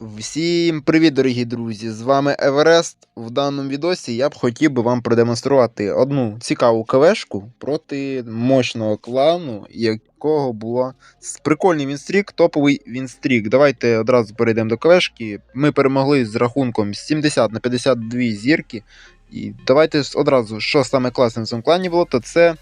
Всім привіт, дорогі друзі! З вами Еверест. В даному відосі я б хотів би вам продемонструвати одну цікаву КВшку проти мощного клану, якого було прикольний вінстрік, топовий вінстрік. Давайте одразу перейдемо до КВшки. Ми перемогли з рахунком 70 на 52 зірки. І давайте одразу, що саме класне в цьому клані було, то це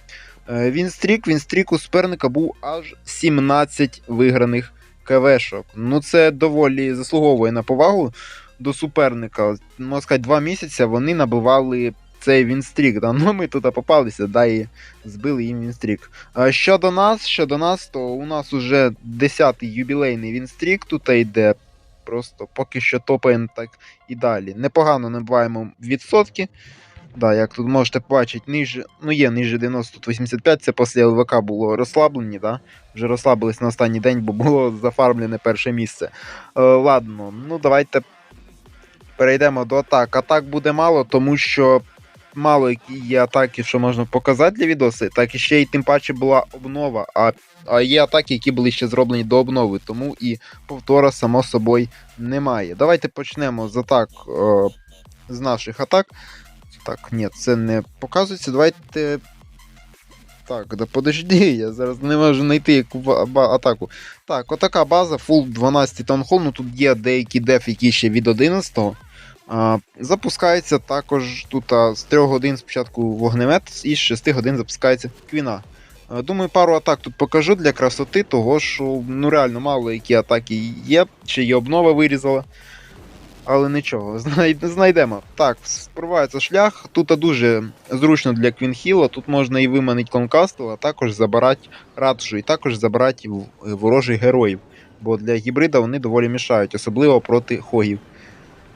е, вінстрік. Вінстрік у суперника був аж 17 виграних КВшок. Ну, це доволі заслуговує на повагу до суперника. Можна сказати, два місяці вони набивали цей вінстрік. Да? Ну, ми тут попалися, да, і збили їм вінстрік. Щодо нас, щодо нас, то у нас уже 10-й юбілейний вінстрік тут йде. Просто поки що топаємо так і далі. Непогано набиваємо відсотки. Да, як тут можете побачити, ниже, ну є ниже 90, тут 85, це після ЛВК було розслаблені, да? вже розслабились на останній день, бо було зафармлене перше місце. Е, ладно, ну давайте перейдемо до атак. Атак буде мало, тому що мало є атаки, що можна показати для відоси, так і ще й тим паче була обнова. А, а є атаки, які були ще зроблені до обнови, тому і повтора, само собою, немає. Давайте почнемо з атак. Е, з наших атак. Так, ні, це не показується. Давайте. Так, да подожди, я зараз не можу знайти яку атаку. Так, отака база, full 12 таунхол, ну тут є деякі деф, які ще від 11. А, запускається також тут а, з 3 годин спочатку вогнемет, і з 6 годин запускається квіна. Думаю, пару атак тут покажу для красоти, того що ну реально мало які атаки є, ще є обнова вирізала. Але нічого, знай- знайдемо. Так, спробується шлях. Тут дуже зручно для Квінхіла. Тут можна і виманити конкасту, а також забирати ратушу, і також забирати ворожих героїв. Бо для гібрида вони доволі мішають, особливо проти хогів.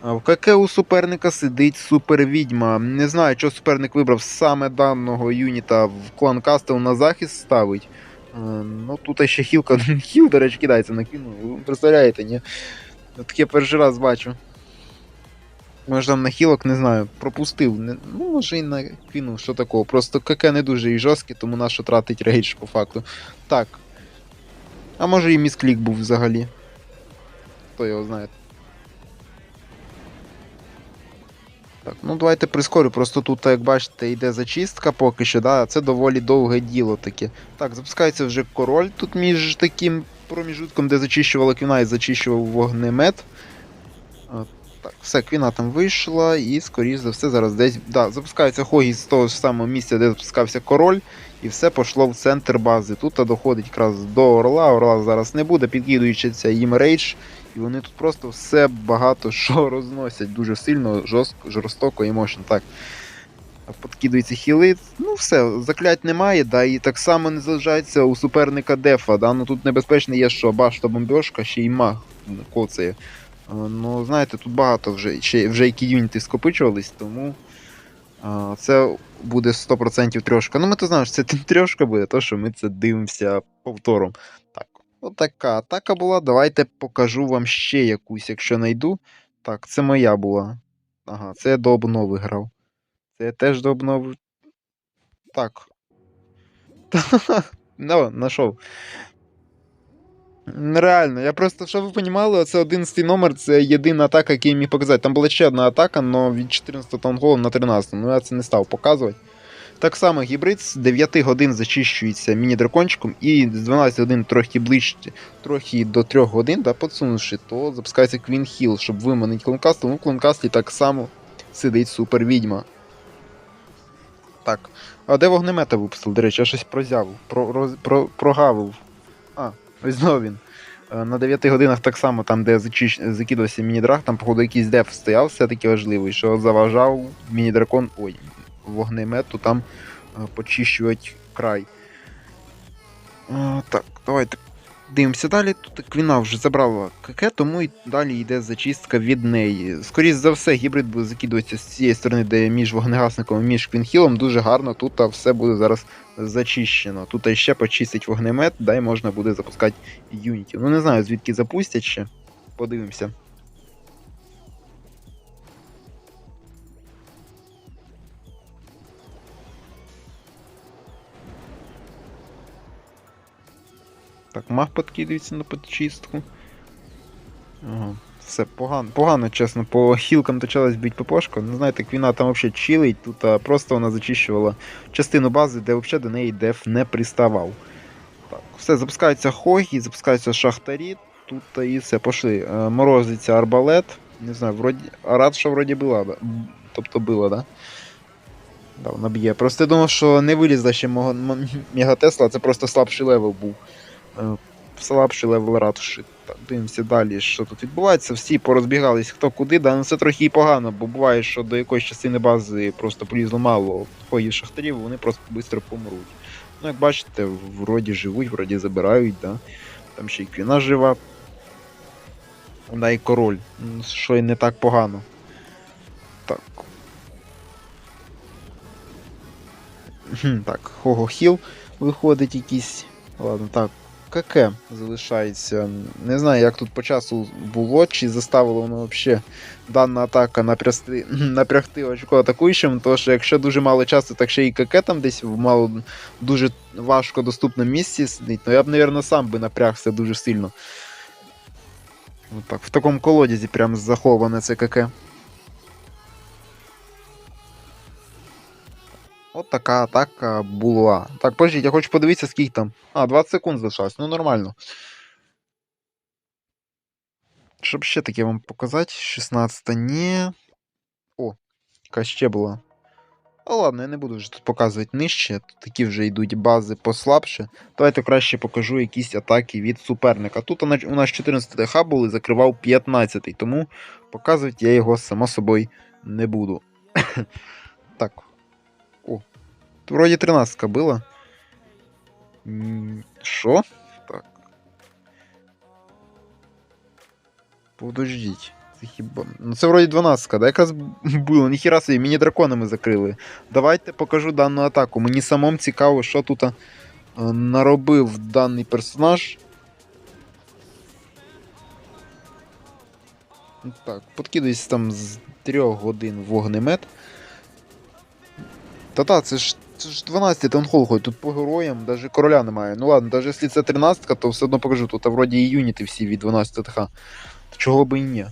В КК у суперника сидить супервідьма. Не знаю, чого суперник вибрав саме даного юніта в клан Кастел на захист ставить. Е, Ну тут ще хілка. Хіл, до речі, кидається на кіну. Ви представляєте, ні? Таке перший раз бачу. Може там на хілок, не знаю, пропустив. Не, ну, може і на квіну, що такого. Просто КК не дуже і жорсткий, тому на тратить рейдж по факту. Так. А може і місклік був взагалі. Хто його знає. Так, ну давайте прискорю. Просто тут, як бачите, йде зачистка поки що, да, це доволі довге діло таке. Так, запускається вже король тут між таким проміжутком, де зачищувала квіна і зачищував вогнемет. Так, все, квіна там вийшла, і, скоріш за все, зараз десь. Да, запускається Хогі з того ж самого місця, де запускався король, і все пішло в центр бази. Тут доходить якраз до Орла. Орла зараз не буде, підкидуючися їм рейдж. І вони тут просто все багато що розносять дуже сильно, жорстко, жорстоко і мощно. Так. Подкидуються хіли. Ну все, заклять немає, да, і так само не залишається у суперника дефа. Да? Ну тут небезпечно є, що башта бомбьошка, ще й маг коцає. Е, Ну, знаєте, тут багато вже ще, вже які юніти скопичувались, тому а, це буде 100% трьошка. Ну, ми то знаємо, що це трьошка буде, то що ми це дивимося повтором. Так, отака атака була. Давайте покажу вам ще якусь, якщо знайду. Так, це моя була. Ага, це я до обнови грав. Це я теж до обнови. Так. Ну, знайшов. Реально, я просто, щоб ви розуміли, це 11 номер, це єдина атака, яку я міг показати. Там була ще одна атака, але від 14 таунголу на 13. Ну я це не став показувати. Так само гібрид з 9 годин зачищується міні-дракончиком, і з 12 годин трохи ближче, трохи до 3 годин, да, подсунувши, то запускається Квін Хіл, щоб виманити клонкасту. Ну, в клонкасті так само сидить супер відьма. Так. А де вогнемета випустив? До речі, я щось прозяв, про, роз, про, прогавив. А, ось знову він. Е, На 9 годинах так само, там, де закидався міні-драг, там, походу, якийсь деф стояв, все-таки важливий, що заважав міні-дракон. Ой, вогнемету там почищують почищувати край. Е, так, давайте дивимося далі. Тут Квіна вже забрала каке, тому і далі йде зачистка від неї. Скоріше за все, гібрид буде закидуватися з цієї сторони, де між вогнегасником і між квінхілом. Дуже гарно. Тут все буде зараз зачищено. Тут ще почистить вогнемет, дай можна буде запускати юнітів. Ну не знаю, звідки запустять ще. Подивимося. Так, маг подкидується на подчистку. Ага. все погано, погано, чесно, по хілкам почалась бить ППшка. Ну, знаєте, Квіна там взагалі чилить, тут а, просто вона зачищувала частину бази, де взагалі до неї деф не приставав. Так, все, запускаються хогі, запускаються шахтарі. Тут і все, пошли. Е, Морозиться арбалет. Не знаю, вроді. А рад, що вроді була, да? Тобто було, да? Да, вона б'є. Просто я думав, що не вилізла ще мого Мегатесла, це просто слабший левел був. Е, Слабший левел ратуші. Дивимося далі, що тут відбувається. Всі порозбігались хто куди, да, ну це трохи і погано, бо буває, що до якоїсь частини бази просто полізло мало хоїв шахтарів, вони просто швидко помруть. Ну, як бачите, вроді живуть, вроді забирають, да. Там ще й квіна жива. Да, і король. Що й не так погано. Так. Так, Хого Хіл виходить якийсь. Ладно, так. КК залишається. Не знаю, як тут по часу було, чи заставило воно взагалі дана атака напрягти, напрягти очко атакуючим, що якщо дуже мало часу, так ще і КК там десь в мало дуже важко доступному місці сидить, ну я б, мабуть, сам би напрягся дуже сильно. Отак, в такому колодязі прям заховане це КК. От така атака була. Так, пождіть, я хочу подивитися, скільки там. А, 20 секунд залишалось, ну нормально. Щоб ще таке вам показати. 16 ні. О, яка ще була. А ладно, я не буду вже тут показувати нижче. Тут такі вже йдуть бази послабше. Давайте краще покажу якісь атаки від суперника. Тут у нас- у нас 14 ДХ були, закривав 15, тому показувати я його само собою не буду. так. Вроді 13 була. М, Що? Так. Подождіть. Це хіба. Ну це вроді 12, да? Якраз було. Ніхіра собі, міні драконами закрили. Давайте покажу дану атаку. Мені самому цікаво, що тут наробив даний персонаж. Так, подкидуюсь там з 3 годин вогнемет. Та-та, це ж, це ж 12 таунхол ходить, тут по героям навіть короля немає. Ну ладно, навіть якщо це 13, то все одно покажу. Тут вроді і юніти всі від 12 ТХ. Чого би і ні.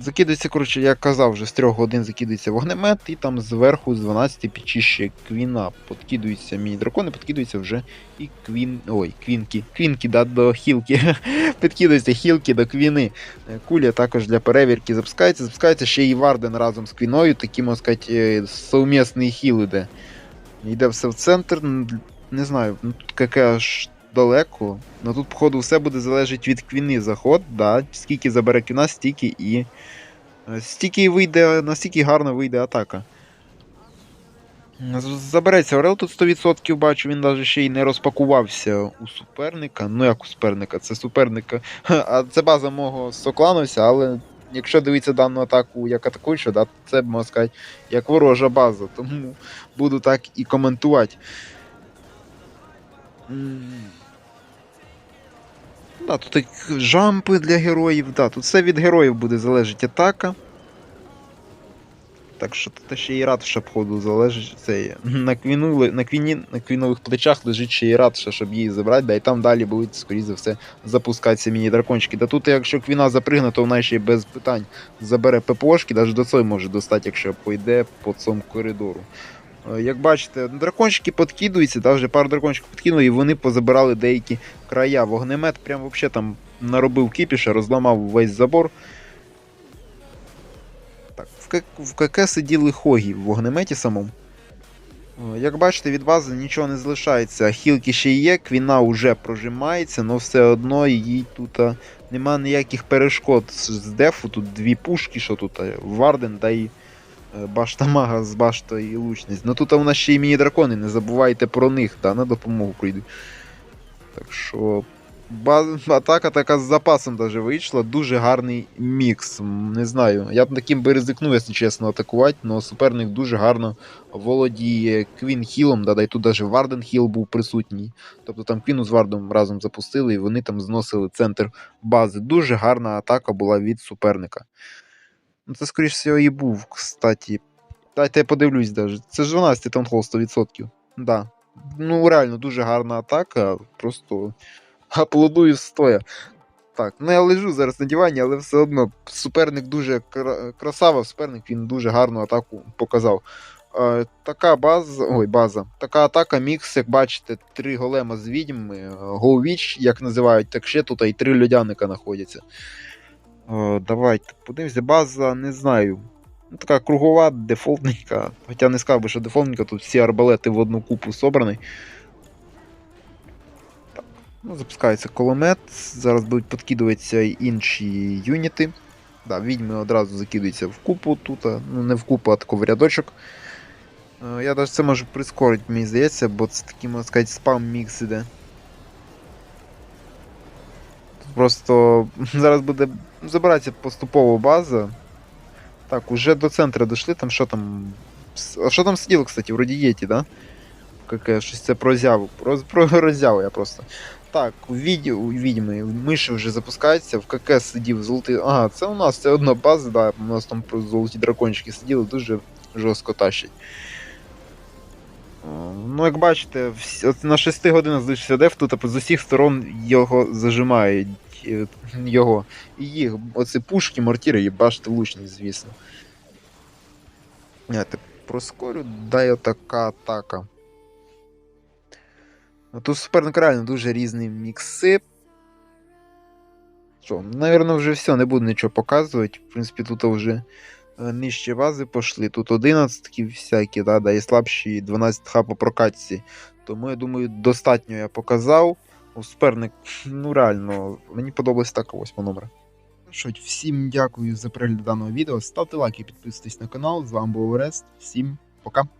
Так. Закидується, коротше, як казав, вже з 3 годин закидується вогнемет, і там зверху з 12 підчище квіна. Подкидуються міні-дракони, подкидуються вже і квін. Ой, квінки. Квінки, да, до хілки. Підкидуються хілки до квіни. Е, Куля також для перевірки запускається. Запускається ще і Варден разом з квіною, такий, можна сказати, е, совмісний хіл іде. Йде все в центр. Не знаю, ну тут КК аж далеко. Ну тут, походу, все буде залежати від квіни заход, да. Скільки забере квіна, стільки і. е, Стільки вийде, настільки гарно вийде атака. Забереться Орел тут 100% бачу, він навіть ще й не розпакувався у суперника. Ну як у суперника, це суперника. А це база мого соклановця, але якщо дивитися дану атаку як атакуючу, да, це можна сказати, як ворожа база. Тому буду так і коментувати. Да, тут жампи для героїв, да, тут все від героїв буде залежати атака. Так що тут ще і ратуша, походу, залежить. Це, на, квіну, ли- на, квіні, на квінових плечах лежить ще і ратуша, щоб її забрати, да, і там далі будуть, скоріше за все, запускатися міні-дракончики. Та тут, якщо квіна запригне, то вона ще без питань забере ППОшки, навіть до цього може достати, якщо пойде по цьому коридору. Е, Як бачите, дракончики подкидуються, да, вже пару дракончиків підкинули, і вони позабирали деякі края. Вогнемет прям вообще там наробив кіпіша, розламав весь забор. Так, в, КК сиділи хогі в вогнеметі самому. Е, Як бачите, від бази нічого не залишається. Хілки ще є, квіна вже прожимається, але все одно їй тут нема ніяких перешкод з дефу. Тут дві пушки, що тут а, Варден та й е, башта мага з баштою і лучність. Ну тут у нас ще й міні-дракони, не забувайте про них, та, на допомогу прийдуть. Так що. Атака така з запасом даже вийшла. Дуже гарний мікс. Не знаю. Я б таким би ризикнув, якщо чесно, атакувати, але суперник дуже гарно володіє Квін Хілом, да, да, і тут даже Варден Хіл був присутній. Тобто там Квіну з Вардом разом запустили, і вони там зносили центр бази. Дуже гарна атака була від суперника. Ну, Це, скоріш всього, і був, кстати. Дайте я подивлюсь даже. Це ж 12 таунхол 100%. Да. Ну, реально, дуже гарна атака. Просто аплодую стоя. так. Ну я лежу зараз на дивані, але все одно суперник дуже красава, суперник він дуже гарну атаку показав. Е, така база, ой, база. Така атака, мікс, як бачите, три голема з відьми, Гоувіч, як називають, так ще тут і три льодяника знаходяться. Е, давайте подивимося, база, не знаю. Ну, така кругова, дефолтненька. Хоча не сказав би, що дефолтненька, тут всі арбалети в одну купу собрані. Так, ну, запускається кулемет. Зараз будуть підкидуватися інші юніти. Да, відьми одразу закидуються в купу тут, ну не в купу, а тако в рядочок. Е, Я навіть це можу прискорити, мені здається, бо це такий, можна сказати, спам-мікс іде. Просто зараз буде забиратися поступово база. Так, уже до центра дійшли, там що там. А що там сиділо, кстати, вроді Єті, да? Каке, щось це про. Про, про роззяву я просто. Так, у віді, відьми, миші вже запускаються, в КК сидів золотий. Ага, це у нас це одна база, да, у нас там золоті дракончики сиділи, дуже жорстко тащать. Ну, як бачите, на 6 годинах залишився деф, тут з усіх сторон його зажимають е, його. І їх, оце пушки, мортіри, і бачите лучність, звісно. Я так проскорю, дай отака атака. Ну, Тут суперник реально дуже різні мікси. Що, навірно, вже все, не буду нічого показувати. В принципі, тут вже е, вази бази пішли. Тут 11 всякі, да, да, і слабші 12 х по прокатці. Тому я думаю, достатньо я показав. Суперник, ну реально, мені подобалось так 8 номер. Всім дякую за перегляд даного відео. Ставте лайки, підписуйтесь на канал. З вами був Орест. Всім пока.